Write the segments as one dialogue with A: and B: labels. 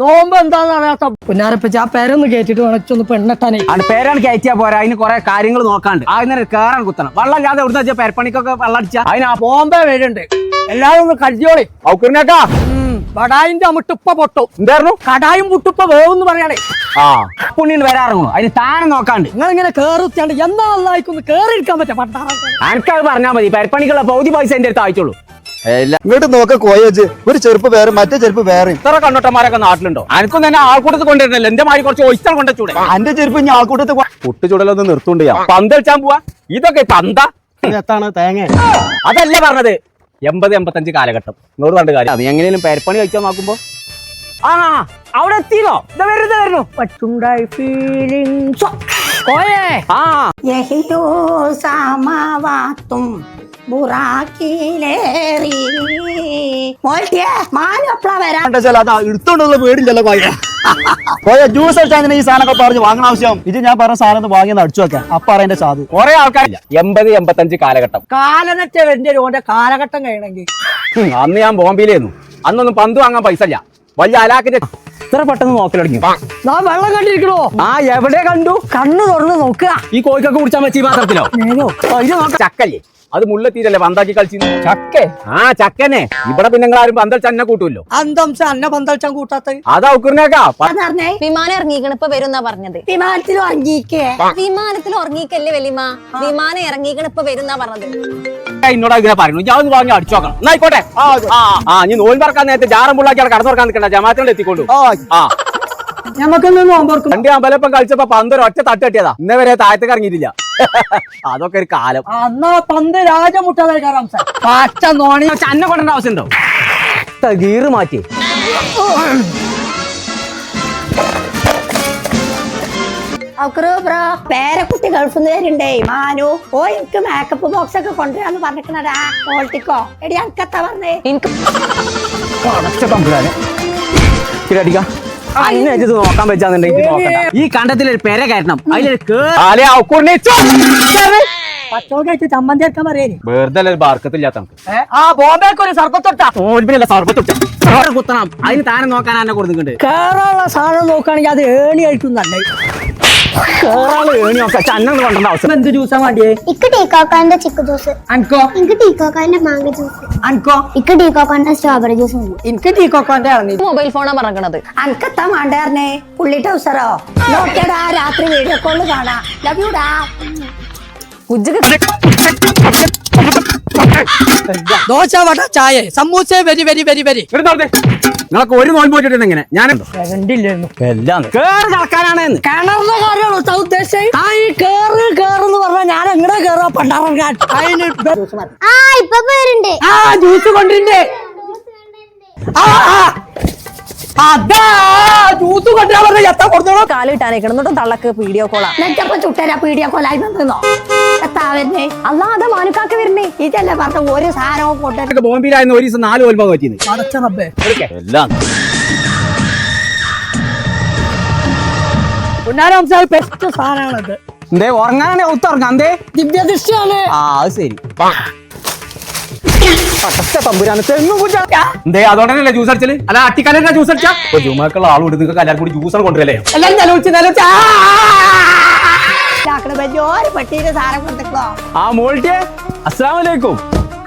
A: നോമ്പ് എന്താന്ന് അറിയാത്ത പുന്നാരപ്പച്ച ആ പേരൊന്ന് കേട്ടിട്ട് ഉണച്ചൊന്ന് പെണ്ണെട്ടാനേ.
B: ആണ് പേരാണ് കയറ്റിയാ പോരാ അതിന് കുറെ കാര്യങ്ങൾ നോക്കാണ്ട്. അതിനെ കേറാൻ കുത്തണം. വെള്ളം ഇല്ലാതെ എവിടുന്ന് വെച്ചാൽ പെരപ്പണിക്കൊക്കെ വെള്ളം അടിച്ചാ? അതിന് ആ
A: ബോംബെ വരുന്നുണ്ട് എല്ലാരും ഒന്ന് കടിയോളി
B: ഔക്കുറിനേക്കാ
A: വടായിന്റെ അമിട്ടുപ്പ പൊട്ടും.
B: എന്തായിരുന്നു?
A: കടായും മുട്ടുപ്പ വേവെന്ന് പറയണേ.
B: ആ പുണ്ണിന് വരാറുണ്ടോ അതിന് താനെ നോക്കാണ്ട്.
A: നിങ്ങൾ ഇങ്ങനെ കേറുത്തിയാണ്ട് എന്നാ അല്ലായിക്കൊന്ന് കേറിയിരിക്കാൻ പറ്റാ? പട്ടാ
B: എനിക്കത് പറഞ്ഞാൽ മതി. പെരപ്പണിക്കുള്ള പൗതി പൈസ എന്റെ അടുത്ത് അയച്ചോളൂ
C: ഇങ്ങോട്ട് നോക്ക കോയേജ്. ഒരു ചെറുപ്പ് വേറെ മറ്റേ ചെറുപ്പ് വേറെ.
B: ഇത്ര കണ്ണോട്ടന്മാരൊക്കെ നാട്ടിലുണ്ടോ? അനക്കും തന്നെ ആൾക്കൂട്ടത്തിൽ കൊണ്ടുവരുന്നില്ല. എന്റെ മാതിരി കുറച്ച് ഒയിച്ചാൽ കൊണ്ടുവച്ചൂടെ
C: അന്റെ ചെരുപ്പ് ഇനി ആൾക്കൂട്ടത്തിൽ
B: പുട്ട് ചുടലൊന്ന് നിർത്തുണ്ട് പന്തളിച്ചാൻ പോവാ. ഇതൊക്കെ പന്താ
C: എത്താണ് തേങ്ങ?
B: അതല്ല പറഞ്ഞത്. എൺപത് എൺപത്തഞ്ച് കാലഘട്ടം. ഇങ്ങോട്ട് പറഞ്ഞ കാര്യം അത് എങ്ങനെയും പേരപ്പണി കഴിച്ചാൽ നോക്കുമ്പോ. ആ അവിടെ എത്തിയോ ഇതാ വരുന്നത് വരുന്നു.
A: പറ്റുണ്ടായി ഫീലിംഗ് കോയേ.
B: ആ.
D: സമവാത്തും.
C: എടുത്തോണ്ടുള്ള പേടില്ലല്ലോ കോയ. കോയ ജ്യൂസ് അടിച്ചാൽ ഈ സാധനമൊക്കെ പറഞ്ഞ് വാങ്ങണ ആവശ്യം. ഇത് ഞാൻ പറഞ്ഞ സാധനം വാങ്ങി അടിച്ചു വെക്കാം അപ്പൊ അറിയാൻ സാധു
B: കുറെ ആൾക്കാരില്ല എൺപത് എൺപത്തഞ്ച് കാലഘട്ടം.
A: കാലനറ്റ വരേണ്ടി ഓന്റെ കാലഘട്ടം കഴിയണമെങ്കിൽ.
B: അന്ന് ഞാൻ ബോംബെയിലായിരുന്നു. അന്നൊന്നും പന്ത് വാങ്ങാൻ പൈസ ഇല്ല. വലിയ അലാക്കിന്റെ ഇത്ര പെട്ടെന്ന്
A: ഞാൻ വെള്ളം കണ്ടിരിക്കണോ?
B: ആ എവിടെ കണ്ടു?
A: കണ്ണു തുറന്ന് നോക്കുക.
B: ഈ കോഴിക്കൊക്കെ പാത്രത്തിലോ? ഇത് ചക്കല്ലേ? അത് മുല്ലത്തീരല്ലേ പന്താക്കി കളിച്ചു ചക്കേ. ആ ചക്കനെ. ഇവിടെ പിന്നെ നിങ്ങൾ ആരും പന്തൽ ചന്ന കൂട്ടുമല്ലോ
A: അന്തംശ അന്ന പന്തളിച്ചാൻ കൂട്ടാത്ത.
B: അതാ ഉക്കുറിനേക്കാ
E: വിമാനം ഇറങ്ങിക്കണ ഇപ്പൊ വരുന്നാ പറഞ്ഞത്.
D: വിമാനത്തിൽ വാങ്ങിക്കേ
E: വിമാനത്തിൽ ഉറങ്ങിക്കല്ലേ വലിയമ്മ വിമാനം ഇറങ്ങിക്കണ ഇപ്പൊ വരുന്നാ പറഞ്ഞത്.
B: എന്നോട് ഇങ്ങനെ പറയുന്നു. ഞാൻ ഒന്ന് വാങ്ങി അടിച്ചു നോക്കണം. ആ ആ നീ നോൽ പറക്കാൻ നേരത്തെ ജാറം പുള്ളാക്കി കടന്നു തുറക്കാൻ നിൽക്കണ്ട. ജമാത്തിനോട് എത്തിക്കൊണ്ടു ആ
A: ഞമ്മക്കൊന്ന് നോമ്പോർക്കും
B: രണ്ട് അമ്പലപ്പം കളിച്ചപ്പോ പന്തൊരു ഒറ്റ തട്ട് കെട്ടിയതാ. ഇന്നേ വരെ താഴത്തേക്ക് ഇറങ്ങിയിട്ടില്ല. അതൊക്കെ ഒരു കാലം.
A: അന്നാ പന്ത് രാജമുട്ടാതെ കയറാം സാർ പച്ച നോണി.
B: അന്നെ കൊണ്ടേണ്ട ആവശ്യമുണ്ടോ? ഗീറ് മാറ്റി.
D: പേരക്കുട്ടി ഗൾഫിൽ നിന്ന് വരുണ്ടേ മാനു ഓ എനിക്ക് മേക്കപ്പ് ബോക്സ് ഒക്കെ കൊണ്ടുവരാന്ന് പറഞ്ഞിരിക്കണടാ ഓൾട്ടിക്കോ എടി അനക്കത്താ പറഞ്ഞേ?
E: എനിക്ക്
B: അടിക്കാം. അതിനത് നോക്കാൻ നോക്കണ്ട. ഈ കണ്ടത്തിലൊരു പെര കയറ്റണം. അതിലൊരു
A: പച്ചോടായിട്ട് ചമ്മന്തി എടുക്കാൻ പറയേ
B: വെറുതെ ഒരു ബാർക്കത്തില്ലാത്ത നമുക്ക്?
A: ആ ബോംബെക്ക് ഒരു സർബത്തൊട്ടാ
B: ഓൽപ്പിനല്ല സർബത്ത് കുത്തണം. അതിന് താനെ നോക്കാൻ എന്നെ കൊടുക്കുന്നുണ്ട്
A: കേറാനുള്ള സാധനം നോക്കുകയാണെങ്കിൽ അത് ഏണി ആയിട്ടും എന്ത് ജ്യൂസാ വേണ്ടിയേ
F: ഇക്ക് ടീക്കോക്കാന്റെ ചിക്കു ജ്യൂസ്
A: അൻകോ
F: എനിക്ക് ടീക്കോക്കാന്റെ മാങ്ങ ജ്യൂസ്
A: അൻകോ
F: ഇക്ക് ടീക്കോക്കാന്റെ സ്ട്രോബെറി ജ്യൂസ്
A: എനിക്ക് ടീക്കോക്കോന്റെ
E: മൊബൈൽ ഫോണാ പറഞ്ഞത്
D: അനക്കത്താ വേണ്ടേ പുള്ളി ടൗസറോ നോക്കിയടാ രാത്രി വീഡിയോ കോൾ കാണാ. ലവ് യുടാ
E: ഉജ്ജക്ക്
A: ദോശ വട ചായ samosa very very very very.
B: നിങ്ങൾക്ക് ഒരു നോൺ പോയിട്ട് എങ്ങനെ ഞാൻ.
A: അതാ. ജ്യൂസ് കൊണ്ടുവരാൻ പറഞ്ഞ എത്ര കൊടുത്തോളൂ.
E: കാലിട്ടാനേക്കണം എന്നിട്ടും തള്ളക്ക് വീഡിയോ കോളാ.
D: നെറ്റപ്പം ചുട്ടരാ പീടിയ കോളായി നിന്നോ എത്താ വരുന്നേ?
E: അല്ലാതെ മാനുക്കാക്ക് വരുന്നേ.
D: ഇതല്ലേ പറഞ്ഞ ഒരു സാധനവും കൊണ്ടുവരാ
B: ഇതൊക്കെ ബോംബെയിലായിരുന്നു ഒരു ദിവസം നാല് കോൽമ പറ്റിയത്
A: അടച്ച റബ്ബേ.
B: എല്ലാം.
A: പുന്നാരാംസാൽ ബെസ്റ്റ് സാധനമാണത്.
B: എന്തേ ഉറങ്ങാനാണ് ഒത്തുറങ്ങാം എന്തേ?
A: ദിവ്യദൃഷ്ടിയാണ്.
B: ആ അത് ശരി. പട്ടത്തെ തമ്പുരാന് തെങ്ങും കുടിച്ചാ. എന്തേ അതോടനല്ലേ ജ്യൂസ് അടിച്ചൽ? അല്ല അട്ടിക്കാലല്ല ജ്യൂസ് അടിച്ചാ? ഇപ്പൊ ജുമാക്കുള്ള ആളുണ്ട് നിങ്ങൾക്ക് എല്ലാവരും കൂടി ജ്യൂസ് കൊണ്ടുവരല്ലേ?
A: എല്ലാം നിലവിളിച്ച് നിലവിളിച്ച് ആ,
B: മോൾട്ടിയെ? അസ്സാം വലൈക്കും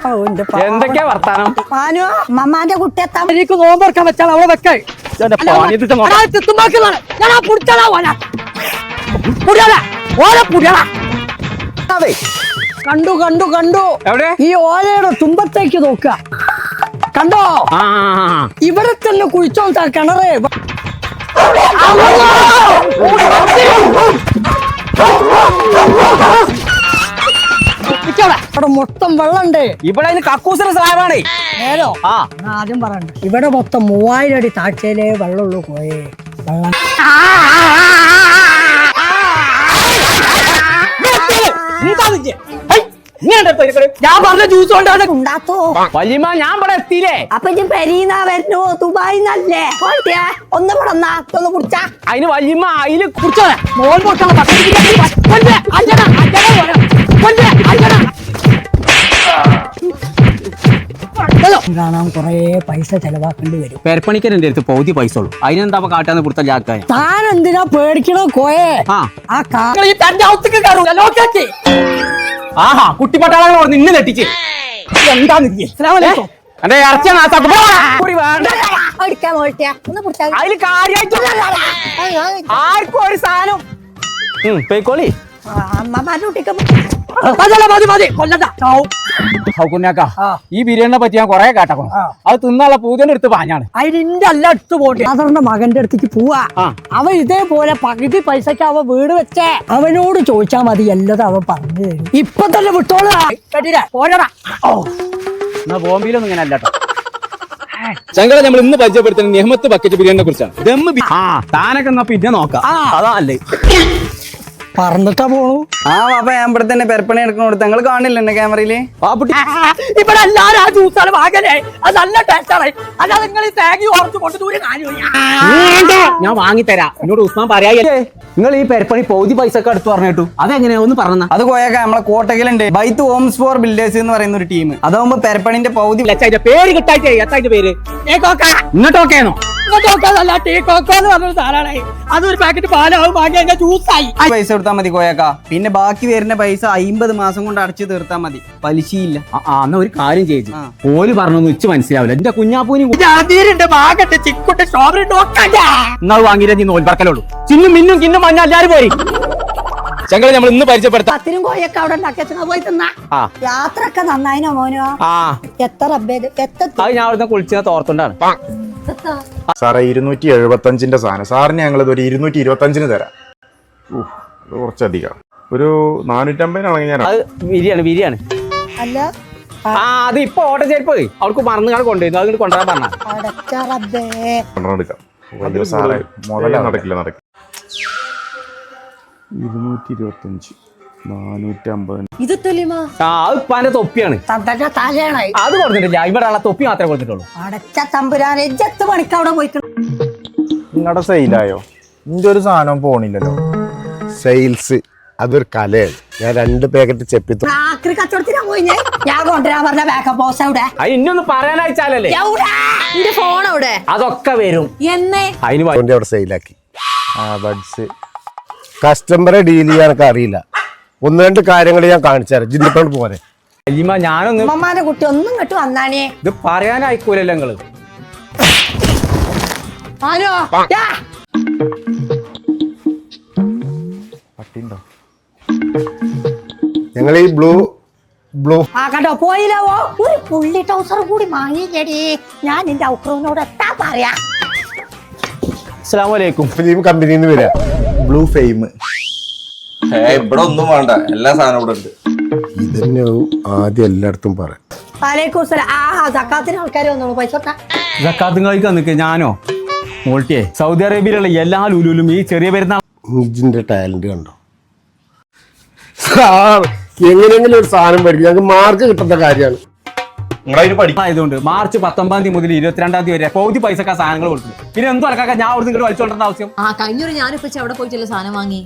A: ഓന്റെ പാ-
B: എന്തൊക്കെയാ വർത്താനം?
D: മാനു മമ്മാന്റെ കുട്ടി
A: നോമ്പ് നോമ്പറക്കാൻ വെച്ചാൽ ഞാൻ ആ പുടിച്ചാലാ ഓന പുടിയാല.
B: അതെ.
A: കണ്ടു കണ്ടു കണ്ടു.
B: എവിടെ?
A: ഈ ഓലയുടെ തുമ്പത്തേക്ക് നോക്കുക. കണ്ടോ. ഇവിടെ തന്നെ കുഴിച്ചോട്ടാ കിണറ്. മൊത്തം വെള്ളണ്ട്.
B: ഇവിടെ കക്കൂസിന് സ്ലാബാണേ
A: നേരോ?
B: ആ.
A: ഞാൻ ആദ്യം പറയണ്ട. ഇവിടെ മൊത്തം മൂവായിരം അടി താഴ്ചയിലേ വെള്ളമുള്ളൂ പോയേ. വെള്ളം. ഞാൻ പറഞ്ഞ ജ്യൂസ് കൊണ്ടാണ്.
D: ഉണ്ടാത്തോ?
B: വല്യമ്മ ഞാൻ ഇവിടെ എത്തിയില്ലേ?
D: അപ്പൊ ഇജ്ജ് പെരീന്നാ വരുന്നു? ദുബായിന്നല്ലേ പോയിട്ടിയാ ഒന്ന് ഇവിടെ ഒന്നാ കുടിച്ചാ.
B: അതിന് വല്യമ്മ അതിൽ
A: കുടിച്ചോളെ മോൾ പൊട്ടാ കാണാൻ കുറേ പൈസ ചെലവാക്കേണ്ടി വരും.
B: പെരപ്പണിക്കൻ എന്റെ അടുത്ത് പൗതി പൈസ ഉള്ളൂ. അതിനെന്താ കാട്ടാന്ന് പുറത്തെ ജാക്കായ
A: താൻ എന്തിനാ പേടിക്കണോ കോയെ?
B: ആ.
A: കാക്കളി തന്റെ ഔത്തേക്ക് കയറൂല ലോക്കാക്കി.
B: ആഹാ കുട്ടി പട്ടാളങ്ങൾ അവിടെ നിന്ന് തെറ്റിച്ച്?
A: അസ്സലാമു അലൈക്കും.
B: എന്റെ ഇറച്ചിയ അതിൽ കാര്യമായിട്ട് ആർക്കും ഒരു സാധനം. പോയിക്കോളി.
D: അമ്മമാരുടെ കുട്ടിക്ക്
A: മതി മതി കൊല്ലണ്ട. ചാവും.
B: കുഞ്ഞാക്ക ഈ ബിരിയാണിനെ പറ്റി ഞാൻ കൊറേ കേട്ടക്കണം. അത് തിന്നാനുള്ള പൂജന്റെ അടുത്ത് പാഞ്ഞാണ്.
A: അതിന്റെ അല്ല അടുത്ത് പോട്ടെ സാധാരണ മകന്റെ അടുത്തേക്ക് പോവാ.
B: അവ
A: അവൻ ഇതേപോലെ പകുതി പൈസക്ക് അവ വീട് വെച്ചേ. അവനോട് ചോദിച്ചാ മതി എല്ലതും അവൻ പറഞ്ഞു തരും. ഇപ്പൊ തന്നെ വിട്ടോളാ. കേട്ടില്ല പോരടാ. ഓ
B: എന്നാ ബോംബെയിലൊന്നും ഇങ്ങനെ അല്ലട്ടോ. ചങ്കള നമ്മൾ ഇന്ന് പരിചയപ്പെടുത്തുന്ന നെഹ്മത്ത് ബക്കറ്റ് ബിരിയാണിനെ കുറിച്ചാണ്. ദമ്മ് ബി- ആ താനൊക്കെ എന്നാ പിന്നെ നോക്കാം. അതാ അല്ലേ
A: പറന്നിട്ടാ പോണു.
G: ആ പാപ്പ ഞാൻ ഇവിടെ തന്നെ പെരപ്പണി എടുക്കണോടത്ത് നിങ്ങൾ കാണില്ല എന്നെ ക്യാമറയിൽ?
B: പാപ്പുട്ടി
A: ഇവിടെ എല്ലാരും ആ ജ്യൂസാണ് വാങ്ങലേ. അത് നല്ല ടേസ്റ്റാണ് അല്ലാതെ നിങ്ങൾ ഈ തേങ്ങ ഓർത്ത് കൊണ്ട് ദൂരെ
B: ഞാൻ വാങ്ങിത്തരാം. എന്നോട് ഉസ്മാൻ പറയാ നിങ്ങൾ ഈ പെരപ്പണി പൗതി പൈസ ഒക്കെ അടുത്ത് പറഞ്ഞിട്ടു അതെങ്ങനെയാ? ഒന്ന് പറഞ്ഞ
G: അത് പോയേക്കാം നമ്മളെ കോട്ടകലുണ്ട് ബൈത്ത് ഹോംസ് ഫോർ ബിൽഡേഴ്സ് എന്ന് പറയുന്ന ഒരു ടീം അതാവുമ്പോ പെരപ്പണിന്റെ പൗതി
B: പേര് കിട്ടായിട്ട് എത്തായിട്ട് പേര്.
A: Tea cocoa. എന്ന് പറഞ്ഞൊരു സാധനമാണ്. അതൊരു പാക്കറ്റ് പാലാവും വാങ്ങി ജ്യൂസായി
G: പൈസ കൊടുത്താൽ മതി കോയക്ക. പിന്നെ ബാക്കി വരുന്ന പൈസ അമ്പത് മാസം കൊണ്ട് അടച്ചു തീർത്താൽ മതി. പലിശയില്ല.
B: ആ ആ, എന്നാ ഒരു കാര്യം ചെയ്തു
G: ആ.
B: ഓൽ പറഞ്ഞൊന്നും ഉച്ച മനസ്സിലാവില്ല. എന്റെ കുഞ്ഞാപ്പൂനി എന്നാ വാങ്ങിയിട്ട് നീ നോൽപ്പറക്കലുള്ളൂ ചിന്നും മിന്നും കിന്നും മഞ്ഞ എല്ലാരും പോരി ചങ്കളെ നമ്മൾ ഇന്ന് പരിചയപ്പെടുത്താം.
D: പത്തിനും കോയൊക്കെ അവിടെ പോയി തിന്നാ.
B: ആ.
D: യാത്രയൊക്കെ നന്നായിനോ മോനോ?
B: ആ.
D: എത്ര അബ്ബേ
B: അത് ഞാൻ അവിടുന്ന് കുളിച്ച തോർത്തുണ്ടാണ്.
H: സാറേ ഇരുന്നൂറ്റി എഴുപത്തഞ്ചിന്റെ സാധനം. സാറിന് ഞങ്ങളിത് ഒരു ഇരുന്നൂറ്റി ഇരുപത്തഞ്ചിന് തരാം. കുറച്ചധികം. ഒരു നാനൂറ്റമ്പതിനാണെങ്കിൽ ഞാൻ
B: അത് ബിരിയാണി
D: അല്ല
B: ആ അത് ഇപ്പൊ ഓട്ടം ചേരിപ്പ് അവൾക്ക് മറന്നു കാണാൻ കൊണ്ടുവരുന്നു. അതുകൊണ്ട് കൊണ്ടുവരാൻ പറഞ്ഞ
D: അടച്ച റബ്ബേ.
H: രണ്ടെണ്ണം എടുക്കാം. വലിയ സാറേ മുതലേ നടക്കില്ല നടക്കില്ല. ഇരുന്നൂറ്റി ഇരുപത്തഞ്ച് നാനൂറ്റമ്പത്
E: ഇത് തൊലിമാ
B: ആ അത് ഇപ്പാന്റെ തൊപ്പിയാണ്.
D: തന്തന്റെ തലയാണ്
B: അത് കൊടുത്തിട്ടില്ല. ഇവിടെ ഉള്ള തൊപ്പി മാത്രമേ കൊടുത്തിട്ടുള്ളൂ.
D: അടച്ച തമ്പുരാൻ പണിക്ക് അവിടെ
H: നിങ്ങളുടെ സെയിലായോ നിന്റെ ഒരു സാധനം പോണില്ലല്ലോ.
I: സെയിൽസ് അതൊരു കലയാണ്. ഞാൻ രണ്ട് പാക്കറ്റ് ചെപ്പി
D: ആക്രി കച്ചവടത്തിനാ പോയി ഞാൻ ഞാൻ കൊണ്ടുവരാൻ പറഞ്ഞ ബാക്കപ്പ് ബോസ് അവിടെ
B: അത് ഇന്നൊന്ന് പറയാനയച്ചാലല്ലേ
D: എവിടെ?
E: എന്റെ ഫോൺ അവിടെ
B: അതൊക്കെ വരും.
E: എന്നേ?
B: അതിന് വ-
I: കൊണ്ട് അവിടെ സെയിലാക്കി
H: ബഡ്സ്
I: കസ്റ്റമറെ ഡീൽ ചെയ്യാനൊക്കെ അറിയില്ല. ഒന്ന് രണ്ട് കാര്യങ്ങൾ ഞാൻ കാണിച്ചു തരാം. പോരെ.
B: ഞാനൊന്നും
D: കുട്ടി ഒന്നും ഇങ്ങോട്ട് വന്നാനേ.
B: ഇത് പറയാനായിക്കൂലല്ലോ നിങ്ങൾ.
D: ആരോ യാ.
H: പട്ടിണ്ടോ
I: ഞങ്ങൾ ഈ ബ്ലൂ ബ്ലൂ
D: ആ കണ്ടോ? പോയില്ലവോ ഒരു പുള്ളി ടൗസർ കൂടി വാങ്ങിക്കടി ഞാൻ നിന്റെ ഔക്രൂനോട് എത്താ പറയാ.
B: അസ്സലാമു അലൈക്കും
I: ഫിലിം കമ്പനിയിൽ നിന്ന്
H: ബ്ലൂ ഫെയിം.
J: ഇവിടെ ഒന്നും വേണ്ട. എല്ലാ സാധനവും ഇവിടെ ഉണ്ട്.
I: ഇതന്നെ ആദ്യം എല്ലായിടത്തും പറയാം
D: വാലേക്കും സലാം ആ സക്കാത്തിന് ആൾക്കാർ വന്നോളൂ പൈസ.
B: ജക്കാത്തും കഴിക്കാൻ നിൽക്കുക ഞാനോ? മോൾട്ടിയെ. സൗദി അറേബ്യയിലുള്ള എല്ലാ ലുലുലും ഈ ചെറിയ പെരുന്നാൾ
I: ഇജിന്റെ ടാലന്റ് കണ്ടോ? സാർ എങ്ങനെയെങ്കിലും ഒരു സാധനം പഠിക്കും. ഞങ്ങൾക്ക് മാർക്ക് കിട്ടുന്ന കാര്യമാണ്.
B: ആയതുകൊണ്ട് മാർച്ച് പത്തൊമ്പതാം തീയതി മുതൽ ഇരുപത്തിരണ്ടാം തീയതി വരെ പൗതി പൈസക്കാ സാധനങ്ങൾ കൊടുക്കും. പിന്നെ എന്തോ അലക്കാക്ക ഞാൻ അവിടെ ഇങ്ങോട്ട് വലിച്ചോണ്ടേണ്ട ആവശ്യം?
E: ആ കഴിഞ്ഞൊരു ഞാനിപ്പോ അവിടെ പോയിട്ടല്ലേ സാധനം വാങ്ങി.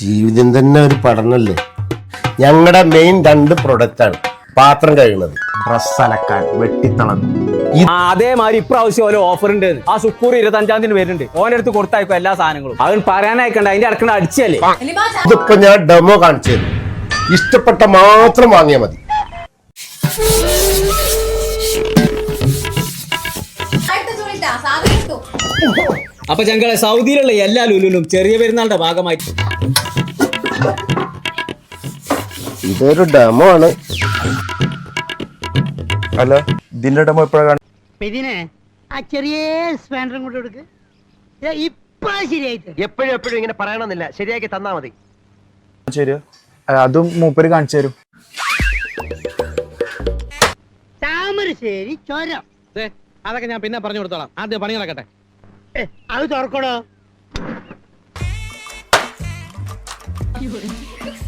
I: ജീവിതം തന്നെ ഒരു പഠനമല്ലേ ഞങ്ങളുടെ മെയിൻ രണ്ട് പ്രൊഡക്റ്റ് ആണ്. പാത്രം കഴിയുന്നത്
H: ഡ്രസ് അലക്കാൻ വെട്ടിത്തിളങ്ങും
B: ആ, അതേമാതിരി ഇപ്രാവശ്യം ഓരോ ഓഫർ ഉണ്ട്. ആ സുക്കൂർ ഇരുപത്തഞ്ചാം തീയതി വരുന്നുണ്ട്. ഓന്റെ അടുത്ത് കൊടുത്തായിക്കോ എല്ലാ സാധനങ്ങളും. അവൻ പറയാനായിക്കണ്ട അതിന്റെ ഇടക്കണ അടിച്ചല്ലേ?
I: ഇതിപ്പോ ഞാൻ ഡെമോ കാണിച്ചു തരും. ഇഷ്ടപ്പെട്ട മാത്രം വാങ്ങിയാൽ മതി.
B: അപ്പൊ ഞങ്ങളെ സൗദിയിലുള്ള എല്ലാ ലുലുലും ചെറിയ പെരുന്നാളുടെ ഭാഗമായി.
I: ഇതൊരു ഡെമോ ആണ്.
H: ഹലോ ഇതിന്റെ ഡെമോ എപ്പോഴാണ്
A: ഇതിനെ ആ ചെറിയ സ്പാൻഡറും കൊണ്ട് കൊടുക്ക് ഇപ്പൊ ശരിയായിട്ട്
K: എപ്പോഴും എപ്പോഴും ഇങ്ങനെ പറയണമെന്നില്ല. ശരിയാക്കി തന്നാ മതി.
H: ശരി അതും മൂപ്പര് കാണിച്ചു തരും.
A: താമരശ്ശേരി ചുരം.
K: അതൊക്കെ ഞാൻ പിന്നെ പറഞ്ഞു കൊടുത്തോളാം. ആദ്യം പണി നടക്കട്ടെ.
A: ഏ, അത് തുറക്കണോ?